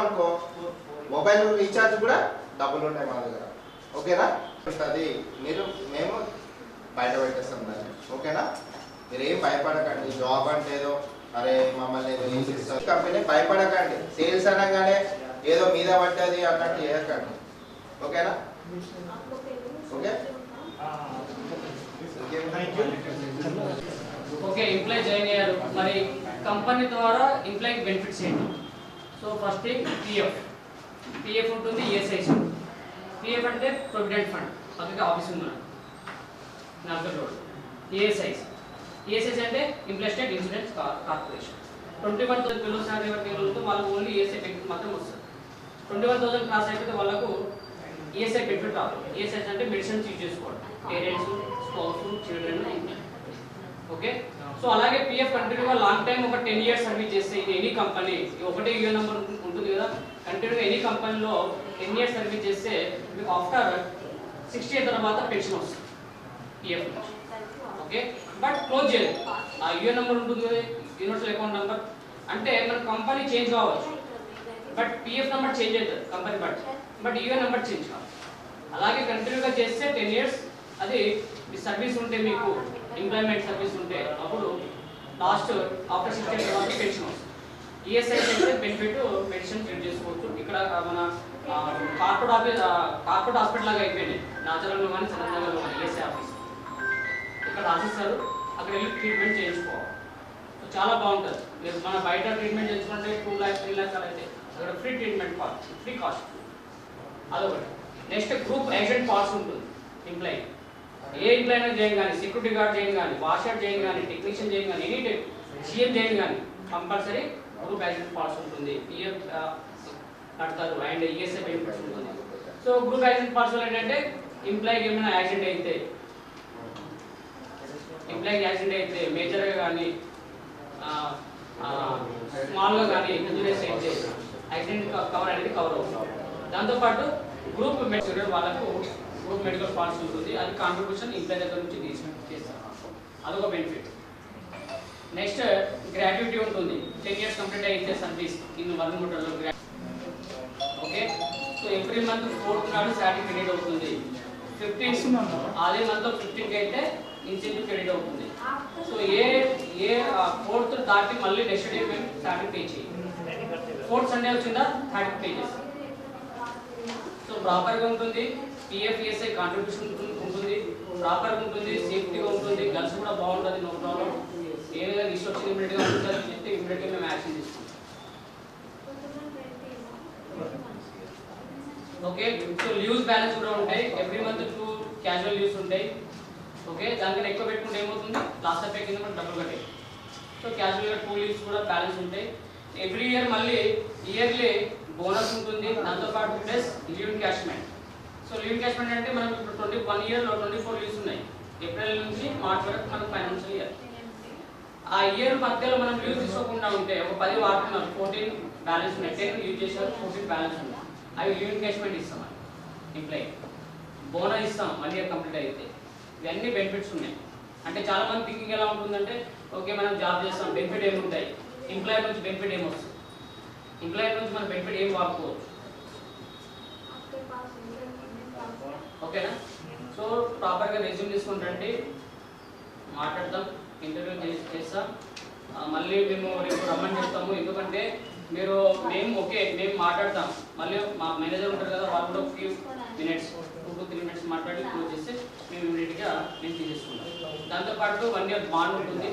అనుకో. Mobile recharge కూడా డబ్బులు ఉంటాయి మా దగ్గర ఓకేనా? ఉంటుంది. మీరు మేము బయట పెట్టేస్తాం దాన్ని. ఓకేనా? మీరు ఏం భయపడకండి. జాబ్ అంటే ఏదో అరే మమ్మల్ని ఏదో కంపెనీ భయపడకండి. సేల్స్ అనగానే ఏదో మీద పడ్డది అన్నట్టు చేయకండి. ఓకేనా? ఓకే? ఓకే ఎంప్లాయ్ జాయిన్ అయ్యారు. మరి కంపెనీ ద్వారా ఎంప్లాయీకి బెనిఫిట్స్ ఏంటి? So first thing PF PF ఉంటుంది ఈఎస్ఐసి పిఎఫ్ అంటే ప్రొవిడెంట్ ఫండ్ పక్కకి ఆఫీస్ ఉంది మనకు. నల్గర్ రోడ్ ఈఎస్ఐసి ఈఎస్ఐసి అంటే ఇంప్లెస్టెడ్ insurance corporation twenty one thousand పిల్లలు శాలరీ వరకు వాళ్ళకు ఓన్లీ ఈఎస్ఐ బెనిఫిట్ మాత్రం వస్తుంది. ట్వంటీ వన్ థౌసండ్ క్లాస్ అయిపోతే వాళ్ళకు ఈఎస్ఐ బెనిఫిట్ రాదు. ఈఎస్ఐ అంటే మెడిసిన్స్ యూజ్ చేసుకోవడం. Parents spouse children okay so అలాగే పిఎఫ్ కంటిన్యూగా లాంగ్ టైం ఒక టెన్ ఇయర్స్ సర్వీస్ చేస్తే ఇది ఎనీ కంపెనీ ఒకటే యూఏ నెంబర్ ఉంటుంది కదా. కంటిన్యూగా ఎనీ కంపెనీలో టెన్ ఇయర్స్ సర్వీస్ చేస్తే మీకు ఆఫ్టర్ సిక్స్టీ ఇయర్ తర్వాత పెన్షన్ వస్తుంది పిఎఫ్ ఓకే బట్ క్లోజ్ చేయలేదు. ఆ యూఏ నెంబర్ ఉంటుంది కదా యూనివర్సల్ అకౌంట్ నెంబర్ అంటే మన కంపెనీ చేంజ్ కావచ్చు. బట్ పిఎఫ్ నెంబర్ చేంజ్ అవుతుంది company but but UA number change కావచ్చు. అలాగే కంటిన్యూగా చేస్తే టెన్ ఇయర్స్ అది మీ సర్వీస్ ఉంటే మీకు ఎంప్లాయ్మెంట్ సర్వీస్ ఉంటే అప్పుడు లాస్ట్ ఆఫ్టర్ సిక్స్ ఇయర్స్ తర్వాత పెన్షన్ వస్తుంది. ఈఎస్ఐ అయితే బెనిఫిట్ పెన్షన్ క్రెడిట్ చేసుకోవచ్చు. ఇక్కడ మన కార్పొరేట్ ఆఫీస్ కార్పొరేట్ హాస్పిటల్ లాగా అయిపోయింది. నాచరంలో కానీ చంద్రనగర్లో కానీ ఈఎస్ఐ ఆఫీస్ ఇక్కడ రాసిస్తారు. అక్కడ వెళ్ళి ట్రీట్మెంట్ చేయించుకోవాలి. చాలా బాగుంటుంది. మీరు మన బయట ట్రీట్మెంట్ చేయించుకుంటే టూ ల్యాక్స్ త్రీ ల్యాక్స్ అలా అయితే అక్కడ free treatment cost free cost అదొకటి. నెక్స్ట్ గ్రూప్ ఏజెంట్ పాలసీ ఉంటుంది. ఎంప్లాయీ ఏ ఎంప్లాయీ చేయం కానీ సెక్యూరిటీ గార్డ్ చేయం కానీ వాషర్ చేయం కానీ టెక్నీషియన్ చేయం కానీ ఎనీ టైప్ సీఎం చేయం కానీ కంపల్సరీ గ్రూప్ ఏజెంట్ పాలసీ ఉంటుంది. పిఎఫ్ కడతారు అండ్ ఈఎస్ఐ బెనిఫిట్స్ ఉంటుంది. సో గ్రూప్ యాక్సిడెంట్ పాలసీలో ఏంటంటే ఎంప్లాయీకి ఏమైనా యాక్సిడెంట్ అయితే ఎంప్లాయీకి యాక్సిడెంట్ అయితే మేజర్గా కానీ స్మాల్గా కానీ ఇంజురీస్ అయితే యాక్సిడెంట్ కవర్ అనేది కవర్ అవుతుంది. దాంతోపాటు గ్రూప్ మెడికల్ వాళ్ళకు గ్రూప్ మెడికల్ పాలసీ ఉంటుంది. అది కాంట్రిబ్యూషన్ ఎంప్లాయ్ దగ్గర నుంచి చేస్తారు. అదొక బెనిఫిట్ నెక్స్ట్ గ్రాట్యుటీ ఉంటుంది. టెన్ ఇయర్స్ కంప్లీట్ అయితే service in one ముట్టలో okay so every month fourth నాడు శాలరీ క్రెడిట్ అవుతుంది. ఫిఫ్టీన్ అదే మంత్ ఫిఫ్టీన్కి అయితే ఇన్సెంటివ్ క్రెడిట్ అవుతుంది. సో ఏ ఏ ఫోర్త్ దాటి మళ్ళీ నెక్స్ట్ డే మేము శాలరీ పే చేయాలి ఫోర్త్ సండే వచ్చిందా? థర్టీ పే చేస్తాం. సో ప్రాపర్గా ఉంటుంది. పిఎఫ్ఎస్ఐ కాంట్రిబ్యూషన్ ఉంటుంది ప్రాపర్గా ఉంటుంది సేఫ్టీగా ఉంటుంది గర్ల్స్ కూడా బాగుంటుంది నో ప్రాబ్లం ఏ విధంగా ఇష్యూ వచ్చింది ఇమీడియట్గా ఉంటుంది చెప్తే ఇమీడియట్గా మేము యాక్షన్ తీసుకుంటాం. ఓకే సో లీవ్స్ బ్యాలెన్స్ కూడా ఉంటాయి. Every month two casual leaves ఉంటాయి. ఓకే దానికన్నా ఎక్కువ పెట్టుకుంటే ఏమవుతుంది? లాస్ట్ అప్ కింద మనం డబ్బులు కట్టాయి సో క్యాజువల్గా టూ లీవ్స్ కూడా బ్యాలెన్స్ ఉంటాయి. ఎవ్రీ ఇయర్ మళ్ళీ ఇయర్లీ బోనస్ ఉంటుంది. దాంతోపాటు plus leave encashment so leave encashment అంటే మనం ఇప్పుడు ట్వంటీ వన్ ఇయర్లో ట్వంటీ ఫోర్ లీవ్స్ ఉన్నాయి. ఏప్రిల్ నుంచి మార్చ్ వరకు మనకు ఫైనాన్షియల్ ఇయర్ ఆ ఇయర్ మధ్యలో మనం లీవ్ తీసుకోకుండా ఉంటే ఒక పది వాడుతున్నారు ఫోర్టీన్ బ్యాలెన్స్ ఉన్నాయి. టెన్ యూజ్ చేశారు ఫోర్టీన్ బ్యాలెన్స్ ఉన్నాయి అవి లీవ్ క్యాష్మెంట్ ఇస్తాం ఎంప్లాయీ బోనస్ ఇస్తాం వన్ ఇయర్ కంప్లీట్ అయితే. ఇవన్నీ బెనిఫిట్స్ ఉన్నాయి. అంటే చాలా మంది థింకింగ్ ఎలా ఉంటుందంటే ఓకే మనం జాబ్ చేస్తాం బెనిఫిట్ ఏముంటాయి? ఎంప్లాయర్ నుంచి బెనిఫిట్ ఏమొస్తుంది? ఎంప్లాయర్ నుంచి మనం బెనిఫిట్ ఏం వాడుకోవచ్చు? ఓకేనా? సో ప్రాపర్గా రెజ్యూమ్ తీసుకుంటండి మాట్లాడతాం ఇంటర్వ్యూ చేసి చేస్తాం. మళ్ళీ మేము రేపు రమ్మని చెప్తాము. ఎందుకంటే మీరు మేము ఓకే మేము మాట్లాడతాం. మళ్ళీ మా మేనేజర్ ఉంటారు కదా వాళ్ళు కూడా few minutes two to three minutes మాట్లాడి క్లోజ్ చేసి మేము ఇమీడియట్గా మేము తీసేసుకుంటాం. దాంతోపాటు వన్ ఇయర్ బాండ్ ఉంటుంది.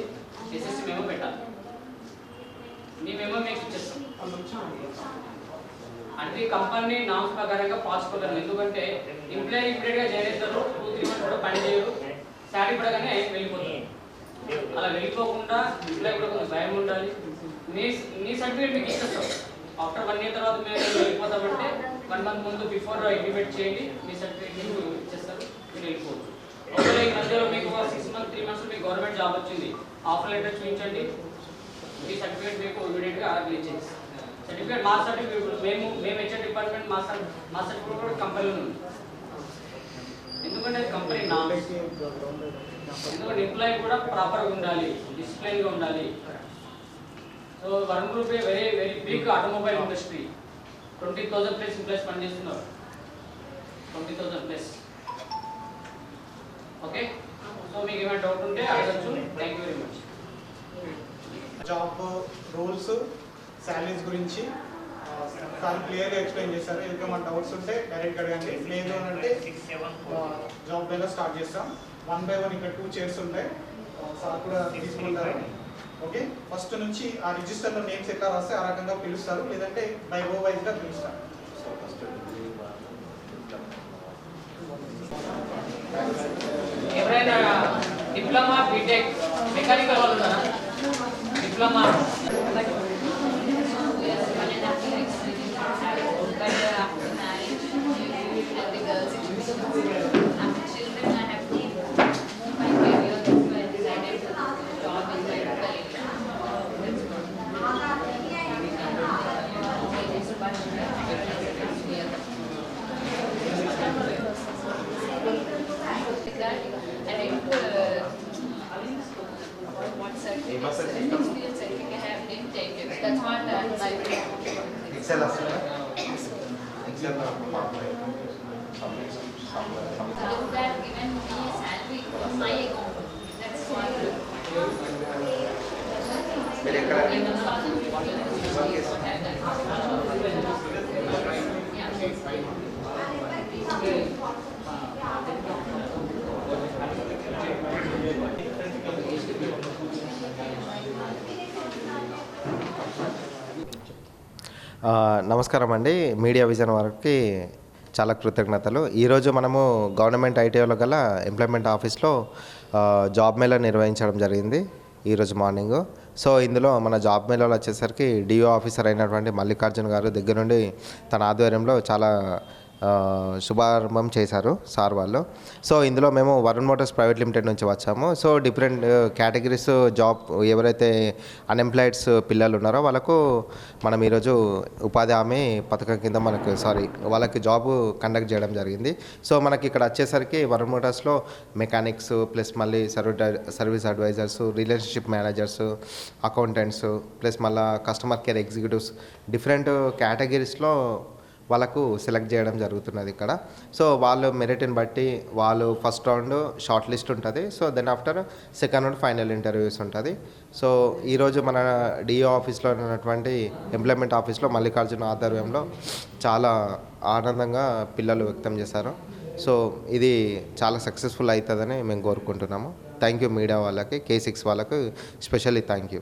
ఎస్ఎస్సి మేము పెట్టాలి మేమేమో మీకు ఇచ్చేస్తాం ప్రతి కంపెనీ నామ్స్ ప్రకారంగా పాల్చుకోగలను. ఎందుకంటే ఎంప్లాయీ ఇమీడియట్గా జాయిన్ అవుతారు టూ త్రీ మంత్స్ కూడా పని చేయరు శాలరీ పడగానే వెళ్ళిపోతారు. అలా వెళ్ళిపోకుండా ఎంప్లాయీ కూడా కొంచెం భయం ఉండాలి. నీ నీ సర్టిఫికేట్ మీకు ఇచ్చేస్తాం. ఆఫ్టర్ వన్ ఇయర్ తర్వాత మేము వెళ్ళిపోతామంటే వన్ మంత్ ముందు బిఫోర్ ఇంటిమేట్ చేయండి మీ సర్టిఫికేట్ మీకు ఇచ్చేస్తారు మీరు వెళ్ళిపోవచ్చు. ఒకవేళ ఈ మధ్యలో మీకు సిక్స్ మంత్ త్రీ మంత్స్ మీకు గవర్నమెంట్ జాబ్ వచ్చింది ఆఫర్ లెటర్ చూపించండి ఈ సర్టిఫికేట్ మీకు ఇమీడియట్గా రిలీజ్ చేస్తాం సర్టిఫికేట్ మా సర్టిఫికేట్ మేము మేము ఇచ్చే డిపార్ట్మెంట్ మా సర్ మా సర్టిఫికేట్ కూడా కంపెనీలో ఉంది. ఎందుకంటే కంపెనీ నా ఎందుకంటే ఎంప్లాయీ కూడా ప్రాపర్గా ఉండాలి డిసిప్లైన్గా ఉండాలి. So Varun group very very big automobile industry twenty thousand plus employees పనిచేస్తున్నారు. Twenty thousand plus okay so మీకు ఏమైనా డౌట్ ఉంటే అడగచ్చు. Thank you very much job rules salaries గురించి సార్ క్లియర్గా ఎక్స్ప్లెయిన్ చేశారు. ఇంకా మన డౌట్స్ ఉంటే డైరెక్ట్గా అడగండి. లేదు అని అంటే జాబ్ మీద స్టార్ట్ చేస్తాం. వన్ బై వన్ ఇక్కడ టూ చైర్స్ ఉంటాయి. సార్ కూడా తీసుకుంటారు. ఓకే? ఫస్ట్ నుంచి ఆ రిజిస్టర్లో నేమ్స్ ఎట్లా రాస్తే ఆ రకంగా పిలుస్తారు. లేదంటే బై ఓ వైజ్గా పిలుస్తారు. ఎవరైనా డిప్లొమా బీటెక్ మెకానికల్ వాళ్ళు ఉన్నారా? డిప్లొమా. एक्सेल असते एक्सेल मेरे करा నమస్కారం అండి. మీడియా విజన్ వారికి చాలా కృతజ్ఞతలు. ఈరోజు మనము గవర్నమెంట్ ఐటీఓలో గల ఎంప్లాయ్మెంట్ ఆఫీస్లో జాబ్ మేళా నిర్వహించడం జరిగింది ఈరోజు మార్నింగ్. సో ఇందులో మన జాబ్ మేళలో వచ్చేసరికి డిఓ ఆఫీసర్ అయినటువంటి మల్లికార్జున్ గారు దగ్గర నుండి తన ఆధ్వర్యంలో చాలా శుభారంభం చేశారు సార్ వాళ్ళు. సో ఇందులో మేము వరుణ్ మోటార్స్ ప్రైవేట్ లిమిటెడ్ నుంచి వచ్చాము. సో డిఫరెంట్ కేటగిరీస్ జాబ్ ఎవరైతే అన్ఎంప్లాయిడ్స్ పిల్లలు ఉన్నారో వాళ్ళకు మనం ఈరోజు ఉపాధి హామీ పథకం కింద మనకు సారీ వాళ్ళకి జాబ్ కండక్ట్ చేయడం జరిగింది. సో మనకి ఇక్కడ వచ్చేసరికి వరుణ్ మోటార్స్లో మెకానిక్స్ ప్లస్ మళ్ళీ సర్వీ service advisors relationship managers accountants plus మళ్ళీ కస్టమర్ కేర్ ఎగ్జిక్యూటివ్స్ డిఫరెంట్ కేటగిరీస్లో వాళ్ళకు సెలెక్ట్ చేయడం జరుగుతున్నది ఇక్కడ. సో వాళ్ళు మెరిట్ని బట్టి వాళ్ళు ఫస్ట్ రౌండ్ షార్ట్ లిస్ట్ ఉంటుంది. So then after second round final interviews ఉంటుంది. సో ఈరోజు మన డిఓ ఆఫీస్లో ఉన్నటువంటి ఎంప్లాయ్మెంట్ ఆఫీస్లో మల్లికార్జున ఆధ్వర్యంలో చాలా ఆనందంగా పిల్లలు వ్యక్తం చేశారు. సో ఇది చాలా సక్సెస్ఫుల్ అవుతుందని మేము కోరుకుంటున్నాము. థ్యాంక్ యూ మీడియా వాళ్ళకి కే సిక్స్ వాళ్ళకి స్పెషల్లీ థ్యాంక్ యూ